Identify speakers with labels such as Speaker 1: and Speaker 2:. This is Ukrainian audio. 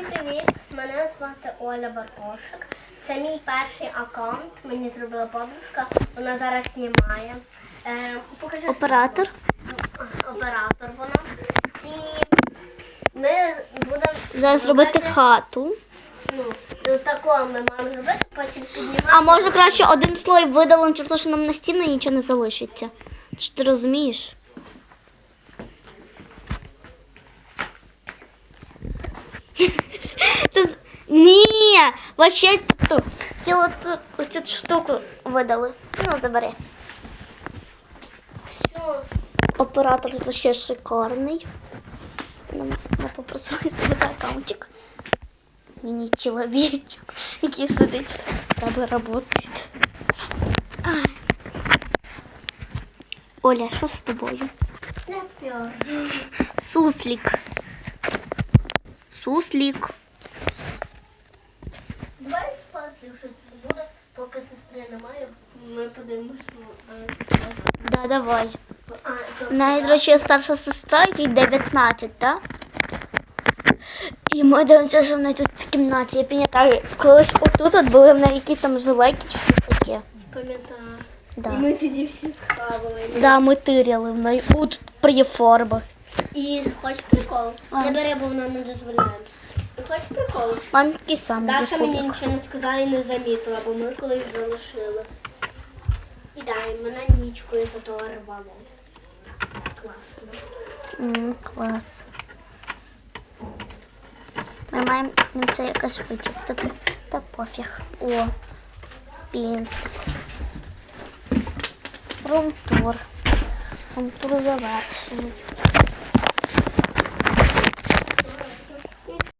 Speaker 1: Всім привіт! Мене звати Оля Баркошик. Це мій перший аккаунт. Мені зробила подружка. Вона зараз знімає. Е, покажи
Speaker 2: Оператор.
Speaker 1: свою. Оператор вона. І ми будемо
Speaker 2: Зараз робити хату.
Speaker 1: Ну, ну такого ми маємо зробити, потім піднімати.
Speaker 2: А може краще один слой видалимо, те, що нам на стіни нічого не залишиться. Чи ти розумієш? Ні, вообще ту, цілу ту, оцю штуку видали. Ну, забери.
Speaker 1: Все.
Speaker 2: Оператор вообще шикарний. Нам ми попросили зробити аккаунтик. Мені чоловічок, який сидить, треба працювати. Ай. Оля, що з тобою?
Speaker 1: Не п'yor. Ми подивимося. е,
Speaker 2: Да, давай. Речі, старша сестра, якій 19, так? І ми дивимося, що в неї тут в кімнаті. Я пам'ятаю, колись отут от були в неї якісь там жилеки чи щось таке.
Speaker 1: Пам'ятаю.
Speaker 2: Да.
Speaker 1: І ми тоді всі схавали.
Speaker 2: Да, ми тиряли в неї. О, тут приєфарба.
Speaker 1: І хочеш прикол?
Speaker 2: А.
Speaker 1: Не бери, бо вона не дозволяє. І хочеш прикол?
Speaker 2: У такий самий.
Speaker 1: Даша мені нічого не сказала і не замітила, бо ми колись залишили. І дай, мене нічкою за то рвало. Класно.
Speaker 2: М, клас. Ми маємо їм це якось вичистити. Та пофіг. О, пінцик. Румтур. Румтур завершений.